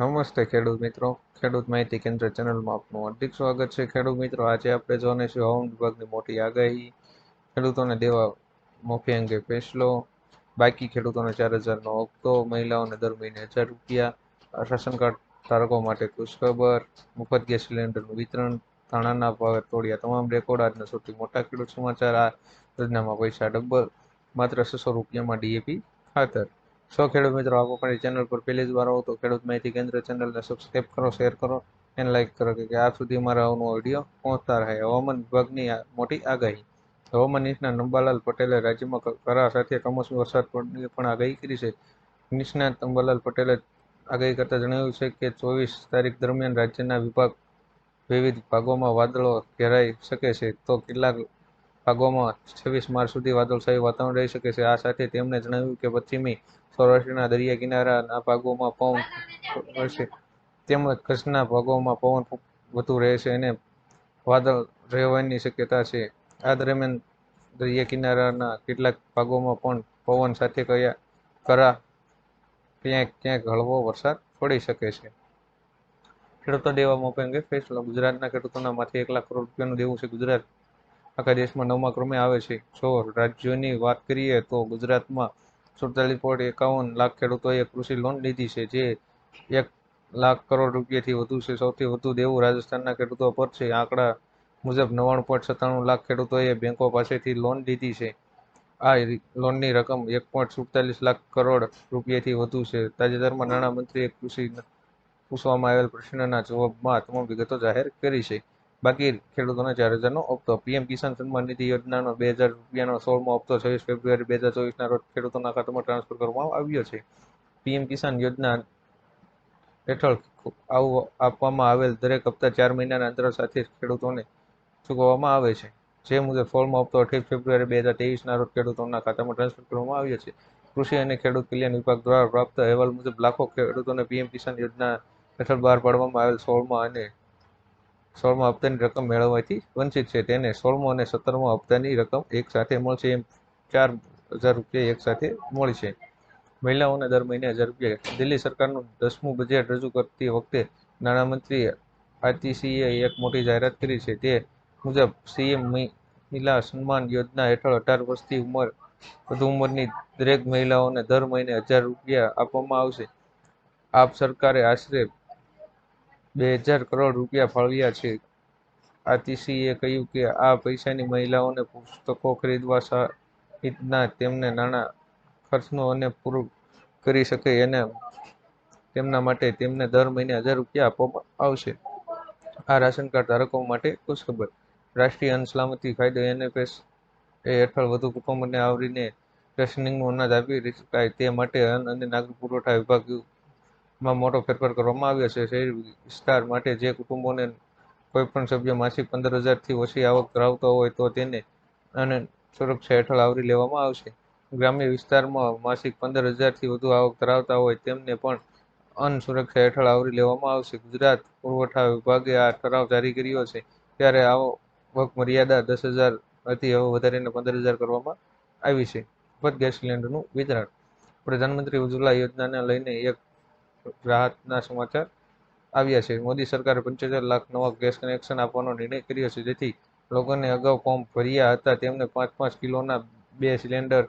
નમસ્તે ખેડૂત મિત્રો. ખેડૂત માહિતી કેન્દ્ર ચેનલમાં આપનું હાર્દિક સ્વાગત છે. ખેડૂત મિત્રો, આજે આપણે જોઈશું હવામાન વિભાગની મોટી આગાહી. ખેડૂતોને દેવા મોફી અંગે ફેસલો. બાકી ખેડૂતોને ચાર હજારનો હપ્તો, મહિલાઓને દર મહિને હજાર રૂપિયા. રાશન કાર્ડ ધારકો માટે ખુશખબર. મફત ગેસ સિલિન્ડરનું વિતરણ. ધાણાના ભાવે તોડ્યા તમામ રેકોર્ડ. આજના સૌથી મોટા ખેડૂત સમાચાર. આ યોજનામાં પૈસા ડબલ, માત્ર છસો રૂપિયામાં ડીએપી ખાતર. સો ખેડૂત મિત્રો આપ અમારી ચેનલ પર પહેલી જ વાર આવો તો ખેડૂત માહિતી કેન્દ્ર ચેનલને સબસ્ક્રાઈબ કરો શેર કરો અને લાઈક કરો કે આપ સુધી મારા આવનો વીડિયો પહોંચતા રહે હવામાન વિભાગની મોટી આગાહી. હવામાન નિષ્ણાત નંબાલાલ પટેલે રાજ્યમાં કરા સાથે કમોસમી વરસાદ પણ આગાહી કરી છે. નિષ્ણાત નંબાલાલ પટેલે આગાહી કરતા જણાવ્યું છે કે ચોવીસ તારીખ દરમિયાન રાજ્યના વિભાગ વિવિધ ભાગોમાં વાદળો ઘેરાઈ શકે છે. તો કેટલાક ભાગોમાં છવ્વીસ માર્ચ સુધી વાદળછાયું વાતાવરણ રહી શકે છે. આ સાથે તેમણે જણાવ્યું કે પશ્ચિમી સૌરાષ્ટ્રના દરિયા કિનારાના ભાગોમાં પવન રહેશે તેમજ કચ્છના ભાગોમાં પવન વધુ રહેશે અને વાદળ રહેવાની શક્યતા છે. આ દરમિયાન દરિયા કિનારાના કેટલાક ભાગોમાં પણ પવન સાથે કયા કરા ક્યાંક ક્યાંક હળવો વરસાદ પડી શકે છે. ખેડૂતો દેવા મોપે અંગે ફેસલો ગુજરાતના ખેડૂતોના માથે એક લાખ કરોડ રૂપિયાનું દેવું છે ગુજરાત આખા દેશમાં નવમા ક્રમે આવે છે. જો રાજ્યોની વાત કરીએ તો ગુજરાતમાં સુડતાલીસ પોઈન્ટ એકાવન લાખ ખેડૂતોએ કૃષિ લોન લીધી છે, જે એક લાખ કરોડ રૂપિયાથી વધુ છે. સૌથી વધુ દેવું રાજસ્થાનના ખેડૂતો પર છે. આંકડા મુજબ નવ્વાણું પોઈન્ટ સત્તાણું લાખ ખેડૂતોએ બેંકો પાસેથી લોન લીધી છે. આ લોનની રકમ એક પોઈન્ટ સુડતાલીસ લાખ કરોડ રૂપિયાથી વધુ છે. તાજેતરમાં નાણામંત્રીએ કૃષિ પૂછવામાં આવેલ પ્રશ્નના જવાબમાં તમામ વિગતો જાહેર કરી છે. બાકી ખેડૂતોને ચાર હજારનો હપ્તો. પીએમ કિસાન સન્માન નિધિ યોજનાનો બે હજાર રૂપિયાનો સોળમો હપ્તો છવ્વીસ ફેબ્રુઆરી બે હજાર ચોવીસના રોજ ખેડૂતોના ખાતામાં ટ્રાન્સફર કરવામાં આવ્યો છે. પીએમ કિસાન યોજના હેઠળ આવું આપવામાં આવેલ દરેક હપ્તા ચાર મહિનાના અંતરાલ સાથે ખેડૂતોને ચૂકવવામાં આવે છે. જે મુજબ સોળમો હપ્તો અઠ્યાવીસ ફેબ્રુઆરી બે હજાર ત્રેવીસના રોજ ખેડૂતોના ખાતામાં ટ્રાન્સફર કરવામાં આવ્યો છે. કૃષિ અને ખેડૂત કલ્યાણ વિભાગ દ્વારા પ્રાપ્ત અહેવાલ મુજબ લાખો ખેડૂતોને પીએમ કિસાન યોજના હેઠળ બહાર પાડવામાં આવેલ સોળમા અને સોળમા હપ્તાની રકમ મેળવવાથી વંચિત છે. તેને સોળમો અને સત્તરમો હપ્તાની રકમ એક સાથે મળશે એમ ચાર હજાર રૂપિયા એક સાથે મળશે મહિલાઓને દર મહિને હજાર રૂપિયા. દિલ્હી સરકારનું દસમું બજેટ રજૂ કરતી વખતે નાણામંત્રી આરતીસીએ એક મોટી જાહેરાત કરી છે. તે મુજબ, સીએમ મહિલા સન્માન યોજના હેઠળ અઢાર વર્ષથી ઉંમર, વધુ ઉંમરની દરેક મહિલાઓને દર મહિને હજાર રૂપિયા આપવામાં આવશે. આપ સરકારે આશરે બે હજાર કરોડ રૂપિયા ફાળવ્યા છે. આતિશીએ કહ્યું કે આ પૈસાની મહિલાઓને પુસ્તકો ખરીદવા સહિતના તેમને નાણાં ખર્ચનું અને પૂરું કરી શકે એને તેમના માટે તેમને દર મહિને હજાર રૂપિયા આપવામાં આવશે. આ રાશન કાર્ડ ધારકો માટે ખુશખબર. રાષ્ટ્રીય અન્ન સલામતી કાયદો એનએફએસ એ હેઠળ વધુ કુટુંબોને આવરીને રેશનિંગનું અનાજ આપી શકાય તે માટે અન્ન અને નાગરિક પુરવઠા વિભાગમાં મોટો ફેરફાર કરવામાં આવ્યો છે. શહેરી વિસ્તાર માટે જે કુટુંબોને કોઈપણ સભ્ય માસિક પંદર હજારથી ઓછી આવક ધરાવતો હોય તો તેને અને સુરક્ષા હેઠળ આવરી લેવામાં આવશે. ગ્રામ્ય વિસ્તારમાં માસિક પંદર હજારથી વધુ આવક ધરાવતા હોય તેમને પણ અન્ન સુરક્ષા હેઠળ આવરી લેવામાં આવશે. ગુજરાત પુરવઠા વિભાગે આ ઠરાવ જારી કર્યો છે. ત્યારે આવક મર્યાદા દસ હજાર હતી હવે વધારીને પંદર હજાર કરવામાં આવી છે. મફત ગેસ સિલિન્ડરનું વિતરણ. પ્રધાનમંત્રી ઉજ્જવલા યોજનાને લઈને એક રાહતના સમાચાર આવ્યા છે. મોદી સરકારે પંચોતેર લાખ નવા ગેસ કનેક્શન આપવાનો નિર્ણય કર્યો છે. જેથી લોકોને અગાઉ ફોર્મ ભર્યા હતા. તેમને પાંચ પાંચ કિલોના બે સિલિન્ડર,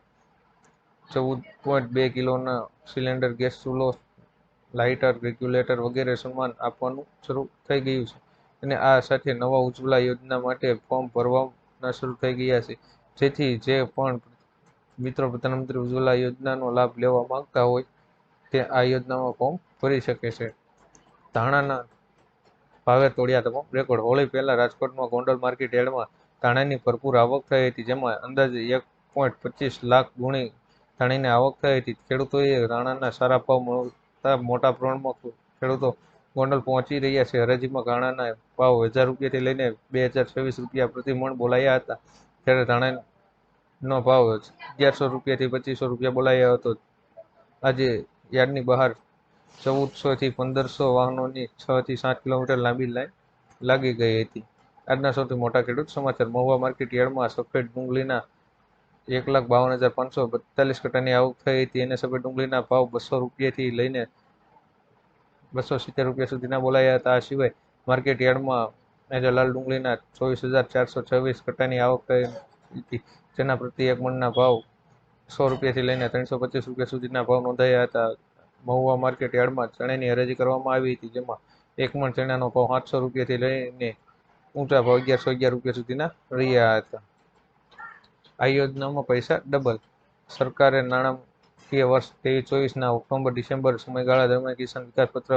ચૌદ પોઈન્ટ બે કિલોના સિલિન્ડર, ગેસ ચૂલો, લાઇટર, રેગ્યુલેટર વગેરે સન્માન આપવાનું શરૂ થઈ ગયું છે. અને આ સાથે નવા ઉજ્જવલા યોજના માટે ફોર્મ ભરવાના શરૂ થઈ ગયા છે. જેથી જે પણ મિત્રો પ્રધાનમંત્રી ઉજ્જવલા યોજનાનો લાભ લેવા માંગતા હોય તે આ યોજનામાં ફોર્મ ભરી શકે છે. ધાણાના ભાવે તોડ્યા તમામ રેકોર્ડ હોળી પહેલા રાજકોટમાં ગોંડલ માર્કેટ યાર્ડમાં ધાણાની ભરપૂર આવક થઈ હતી, જેમાં અંદાજે એક પોઈન્ટ પચીસ લાખ ગુણી ધાણીની આવક થઈ હતી. ખેડૂતોએ ધાણાના સારા ભાવ મળતા મોટા પ્રમાણમાં ખેડૂતો ગોંડલ પહોંચી રહ્યા છે. હરાજીમાં ધાણાના ભાવ હજાર રૂપિયાથી લઈને બે હજાર છવ્વીસ રૂપિયા પ્રતિ મણ બોલાયા હતા. ત્યારે ધાણાનો ભાવ અગિયારસો રૂપિયાથી પચીસો રૂપિયા બોલાયો હતો. આજે યાર્ડની બહાર ચૌદસોથી પંદરસો વાહનોની છ થી સાત કિલોમીટર લાંબી લાઈન લાગી ગઈ હતી. આજના સૌથી મોટા ખેડૂત સમાચાર, મહુવા માર્કેટ યાર્ડમાં સફેદ ડુંગળીના એક લાખ બાવન હજાર પાંચસો બત્તાલીસ કટ્ટાની આવક થઈ હતી અને સફેદ ડુંગળીના ભાવ બસો રૂપિયાથી લઈને બસો સિત્તેર રૂપિયા સુધીના બોલાયા હતા. આ સિવાય માર્કેટ યાર્ડમાં આજે લાલ ડુંગળીના ચોવીસ હજાર ચારસો છવ્વીસ કટ્ટાની આવક થઈ હતી. જેના પ્રતિ એક મણના ભાવ સો રૂપિયાથી લઈને ત્રણસો પચીસ રૂપિયા સુધીના ભાવ નોંધાયા હતા. મહુવા માર્કેટ યાર્ડમાં ચણાની હરાજી કરવામાં આવી હતી, જેમાં એક મણ ચણાનો ભાવ આઠસો રૂપિયાથી લઈને ઊંચા ભાવ અગિયારસો અગિયાર રૂપિયા સુધીના રહ્યા હતા. આ યોજનામાં પૈસા ડબલ. સરકારે નાણાકીય વર્ષ ત્રેવીસ ચોવીસના ઓક્ટોબર, ડિસેમ્બર સમયગાળા દરમિયાન કિસાન વિકાસ પત્ર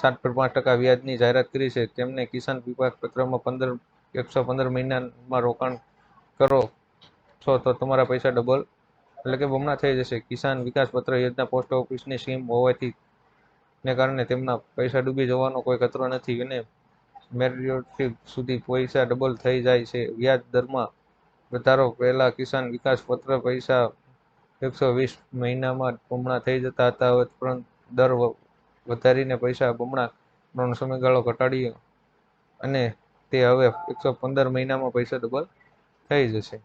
સાત પોઈન્ટ પાંચ ટકા વ્યાજની જાહેરાત કરી છે. તેમને કિસાન વિકાસ પત્રમાં પંદર, એકસો પંદર મહિનામાં રોકાણ કરો છો તો તમારા પૈસા ડબલ એટલે કે બમણા થઈ જશે. કિસાન વિકાસ પત્ર યોજના પોસ્ટ ઓફિસની સ્કીમ હોવાથી ને કારણે તેમના પૈસા ડૂબી જવાનો કોઈ ખતરો નથી અને મેચ્યોરિટી સુધી પૈસા ડબલ થઈ જાય છે. વ્યાજ દરમાં વધારો પહેલા કિસાન વિકાસ પત્ર પૈસા એકસો વીસ મહિનામાં બમણા થઈ જતા હતા હવે પરંતુ દર વધારીને પૈસા બમણા નો સમયગાળો ઘટાડ્યો અને તે હવે એકસો પંદર મહિનામાં પૈસા ડબલ થઈ જશે.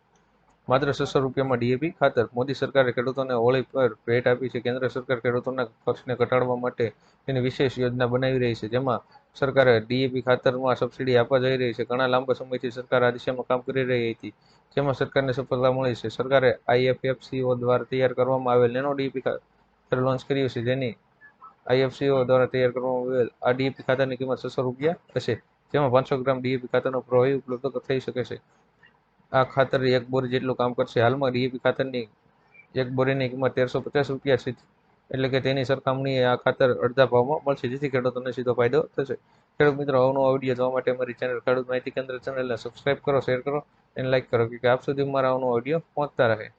માત્ર છસો રૂપિયામાં ડીએપી ખાતર. મોદી સરકારે ખેડૂતોને હોળી પર ભેટ આપી છે. કેન્દ્ર સરકાર ખેડૂતોના ખર્ચને ઘટાડવા માટે તેની વિશેષ યોજના બનાવી રહી છે. જેમાં સરકારે ડીએપી ખાતરમાં સબસિડી આપવા જઈ રહી છે. ઘણા લાંબા સમયથી સરકાર આ દિશામાં કામ કરી રહી હતી. જેમાં સરકારને સફળતા મળી છે. સરકારે આઈએફએફસીઓ દ્વારા તૈયાર કરવામાં આવેલ નેનો ડીએપી ખાતર લોન્ચ કર્યું છે. જેની આઈએફસીઓ દ્વારા તૈયાર કરવામાં આવેલ આ ડીએપી ખાતરની કિંમત છસો રૂપિયા હશે. જેમાં પાંચસો ગ્રામ ડીએપી ખાતરનો પ્રવાહી ઉપલબ્ધ થઈ શકે છે. આ ખાતર એક બોરી જેટલું કામ કરશે. હાલમાં ડીએપી ખાતરની એક બોરીની કિંમત તેરસો પચાસ રૂપિયા છે. એટલે કે તેની સરખામણીએ આ ખાતર અડધા ભાવમાં મળશે. જેથી ખેડૂતોને સીધો ફાયદો થશે. ખેડૂત મિત્રો અવનવો વીડિયો જોવા માટે અમારી ચેનલ ખેડૂત માહિતી કેન્દ્ર ચેનલને સબસ્ક્રાઇબ કરો શેર કરો અને લાઇક કરો, કે આપ સુધી મારા આવનો વીડિયો પહોંચતા રહે.